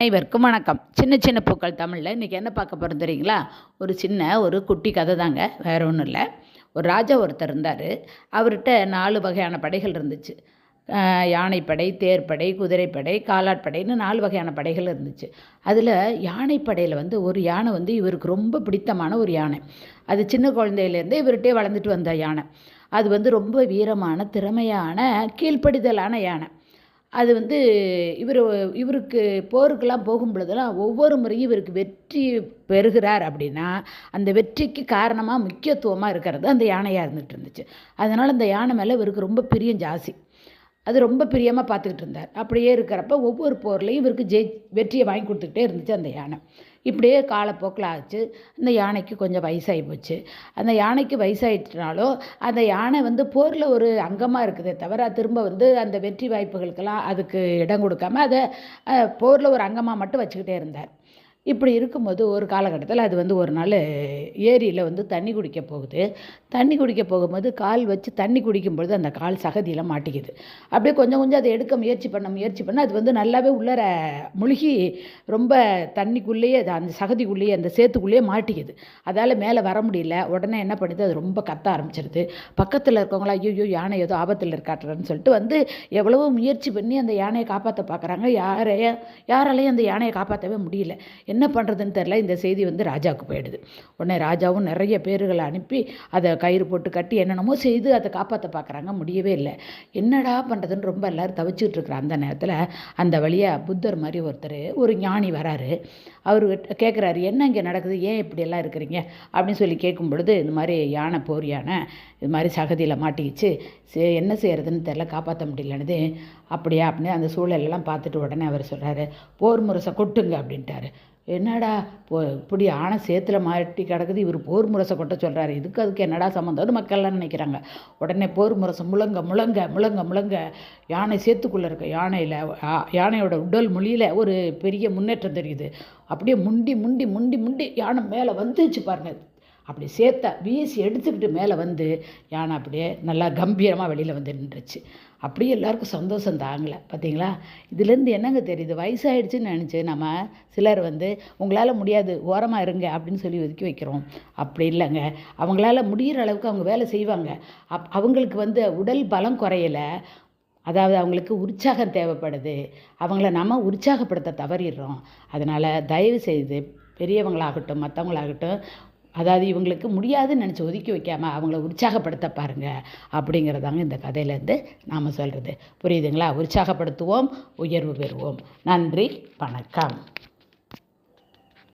அனைவருக்கும் வணக்கம். சின்ன சின்ன பூக்கள் தமிழில். இன்றைக்கி என்ன பார்க்க போகிறோம் தெரியுங்களா? ஒரு சின்ன ஒரு குட்டி கதை தாங்க வேறு ஒன்றும் இல்லை. ஒரு ராஜா ஒருத்தர் இருந்தார். அவர்கிட்ட நாலு வகையான படைகள் இருந்துச்சு. யானைப்படை தேர்ப்படை குதிரைப்படை காலாட்படைன்னு நாலு வகையான படைகள் இருந்துச்சு. அதில் யானைப்படையில் வந்து ஒரு யானை வந்து இவருக்கு ரொம்ப பிடித்தமான ஒரு யானை. அது சின்ன குழந்தையிலேருந்தே இவர்கிட்டே வளர்ந்துட்டு வந்த யானை. அது வந்து ரொம்ப வீரமான திறமையான கீழ்ப்படிதலான யானை. அது வந்து இவர் இவருக்கு போருக்கெல்லாம் போகும் பொழுதெல்லாம் ஒவ்வொரு முறையும் இவருக்கு வெற்றி பெறுகிறார் அப்படின்னா அந்த வெற்றிக்கு காரணமாக முக்கியத்துவமாக இருக்கிறது அந்த யானையாக இருந்துகிட்டு இருந்துச்சு. அதனால் அந்த யானை மேலே இவருக்கு ரொம்ப பிரியம் ஜாஸ்தி. அது ரொம்ப பிரியமாக பார்த்துக்கிட்டு இருந்தார். அப்படியே இருக்கிறப்ப ஒவ்வொரு போர்லையும் இவருக்கு ஜெய் வெற்றியை வாங்கி கொடுத்துக்கிட்டே இருந்துச்சு அந்த யானை. இப்படியே காலப்போக்கில் ஆச்சு. அந்த யானைக்கு கொஞ்சம் வயசாகி போச்சு. அந்த யானைக்கு வயசாகிட்டனாலும் அந்த யானை வந்து போரில் ஒரு அங்கமாக இருக்குதே தவிர திரும்ப வந்து அந்த வெற்றி வாய்ப்புகளுக்கெல்லாம் அதுக்கு இடம் கொடுக்காம அதை போரில் ஒரு அங்கமாக மட்டும் வச்சுக்கிட்டே இருந்தார். இப்படி இருக்கும்போது ஒரு காலகட்டத்தில் அது வந்து ஒரு நாள் ஏரியில் வந்து தண்ணி குடிக்க போகுது. தண்ணி குடிக்க போகும்போது கால் வச்சு தண்ணி குடிக்கும் பொழுது அந்த கால் சகதியில் மாட்டிக்குது. அப்படியே கொஞ்சம் கொஞ்சம் அதை எடுக்க முயற்சி பண்ண முயற்சி பண்ண அது வந்து நல்லாவே உள்ளர முழுகி ரொம்ப தண்ணிக்குள்ளேயே அது அந்த சகதிக்குள்ளேயே அந்த சேத்துக்குள்ளேயே மாட்டிக்குது. அதால் மேலே வர முடியல. உடனே என்ன பண்ணுது? அது ரொம்ப கத்த ஆரம்பிச்சிருது. பக்கத்தில் இருக்கவங்களா ஐயோ யானை ஏதோ ஆபத்தில் இருக்காட்டுறன்னு சொல்லிட்டு வந்து எவ்வளவோ முயற்சி பண்ணி அந்த யானையை காப்பாற்ற பார்க்குறாங்க யாரையும் யாராலையும் அந்த யானையை காப்பாற்றவே முடியல. என்ன என்ன பண்ணுறதுன்னு தெரில இந்த செய்தி வந்து ராஜாவுக்கு போயிடுது. உடனே ராஜாவும் நிறைய பேர்களை அனுப்பி அதை கயிறு போட்டு கட்டி என்னென்னமோ செய்து அதை காப்பாற்ற பார்க்குறாங்க. முடியவே இல்லை. என்னடா பண்ணுறதுன்னு ரொம்ப எல்லோரும் தவிச்சிட்டு இருக்கிற அந்த நேரத்தில் அந்த வழியாக புத்தர் மாதிரி ஒருத்தர் ஒரு ஞானி வராரு. அவர் கேட்குறாரு என்ன இங்கே நடக்குது? ஏன் இப்படியெல்லாம் இருக்கிறீங்க? அப்படின்னு சொல்லி கேட்கும் பொழுது இந்த மாதிரி யானை போர் யானை இது மாதிரி சகதியில் மாட்டிக்கிச்சு. சே என்ன செய்கிறதுன்னு தெரில காப்பாற்ற முடியலனது அப்படியா அப்படின்னு அந்த சூழலெல்லாம் பார்த்துட்டு உடனே அவர் சொல்கிறாரு போர் முரசை கொட்டுங்க அப்படின்ட்டாரு. என்னடா போ இப்படி ஆனை சேத்துல மாட்டி கிடக்குது இவர் போர் முரசை கொட்ட சொல்கிறாரு இதுக்கு அதுக்கு என்னடா சம்மந்தம்னு மக்கள்லாம் நினைக்கிறாங்க. உடனே போர் முரசை முழங்க முழங்க முழங்க முழங்க யானை சேத்துக்குள்ளே இருக்க யானையில் யானையோட உடல் மொழியில் ஒரு பெரிய முன்னேற்றம் தெரியுது. அப்படியே முண்டி முண்டி முண்டி முண்டி யானை மேலே வந்துச்சு பாருங்கள் அப்படி சேர்த்த வீசி எடுத்துக்கிட்டு மேலே வந்து யானை அப்படியே நல்லா கம்பீரமாக வெளியில் வந்து நின்றுச்சு. அப்படியே எல்லாருக்கும் சந்தோஷம் தாங்கலை பார்த்தீங்களா இதுலேருந்து என்னங்க தெரியுது? வயசாகிடுச்சுன்னு நினச்சி நம்ம சிலர் வந்து உங்களால் முடியாது ஓரமாக இருங்க அப்படின்னு சொல்லி ஒதுக்கி வைக்கிறோம். அப்படி இல்லைங்க. அவங்களால முடிகிற அளவுக்கு அவங்க வேலை செய்வாங்க. அப் அவங்களுக்கு வந்து உடல் பலம் குறையலை. அதாவது அவங்களுக்கு உற்சாகம் தேவைப்படுது. அவங்கள நம்ம உற்சாகப்படுத்த தவறிடுறோம். அதனால் தயவு செய்து பெரியவங்களாகட்டும் மற்றவங்களாகட்டும் அதாவது இவங்களுக்கு முடியாதுன்னு நினச்சி ஒதுக்கி வைக்காமல் அவங்கள உற்சாகப்படுத்த பாருங்கள் அப்படிங்கிறதாங்க இந்த கதையிலேருந்து நாம் சொல்கிறது புரியுதுங்களா? உற்சாகப்படுத்துவோம் உயர்வு பெறுவோம். நன்றி வணக்கம்.